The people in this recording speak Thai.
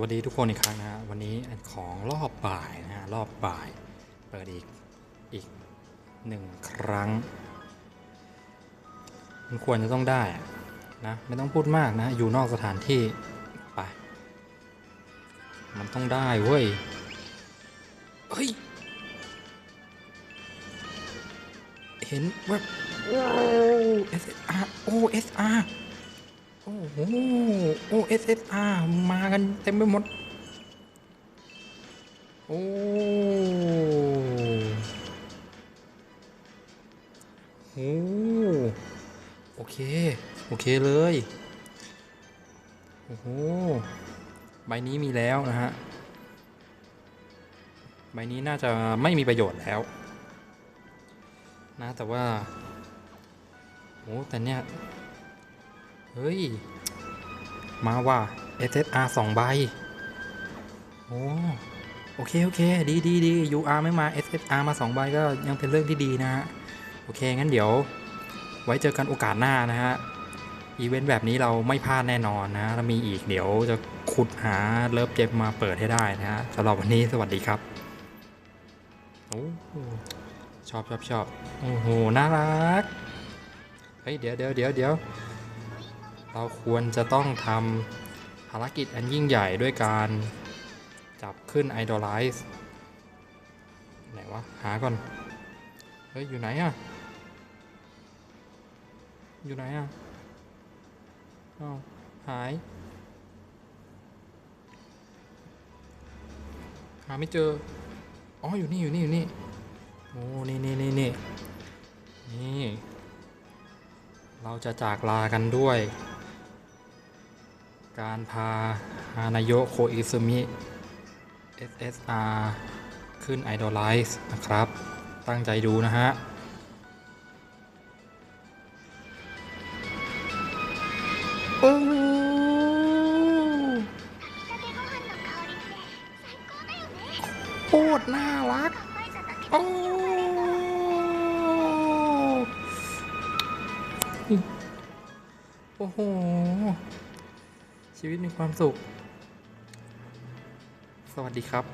วัสดีทุกคนอีกครั้งนะฮะวันนี้ของรอบบ่ายนะฮะรอบบ่าย เปิดอีกอีกหนึ่งครั้ง มันควรจะต้องได้นะไม่ต้องพูดมากนะ อยู่นอกสถานที่ไป มันต้องได้เว้ยเฮ้ย เห็นแบบโอ้ SSR โอ้ SR โอ้โหโอ้ SSR มากันเต็มไปหมด โอ้โหโอเค โอเคเลย โอ้โห ใบนี้มีแล้วนะฮะ ใบนี้น่าจะไม่มีประโยชน์แล้ว นะแต่ว่าโอ้แต่เนี่ย เฮ้ย มาว่า SSR สองใบ โอ้ โอเค โอเค ดีดีดี UR ไม่มา SSR มาสองใบก็ยังเป็นเรื่องที่ดีนะฮะ โอเค งั้นเดี๋ยว ไว้เจอกันโอกาสหน้านะฮะ อีเวนต์แบบนี้เราไม่พลาดแน่นอนนะถ้ามีอีกเดี๋ยวจะขุดหาเลิฟเกมมาเปิดให้ได้นะฮะสำหรับวันนี้สวัสดีครับโอ้ชอบชอบชอบโอ้โห น่ารัก เฮ้ย เดี๋ยวเดี๋ยวเดี๋ยวเดี๋ยว เราควรจะต้องทำภารกิจอันยิ่งใหญ่ด้วยการจับขึ้น Idolize ไหนวะ หาก่อน เฮ้ย อยู่ไหนอะอยู่ไหนอะอ้าวหาย หาไม่เจอ อ๋อ อยู่นี่ อยู่นี่ อยู่นี่ โอ้ นี่นี่นี่นี่นี่ เราจะจากลากันด้วย การพาฮานายโคอิซึมิ SSR ขึ้น Idolize นะครับ ตั้งใจดูนะฮะโอ้โหโคตรน่ารัก โอ้โอ้โห ชีวิตมีความสุข สวัสดีครับ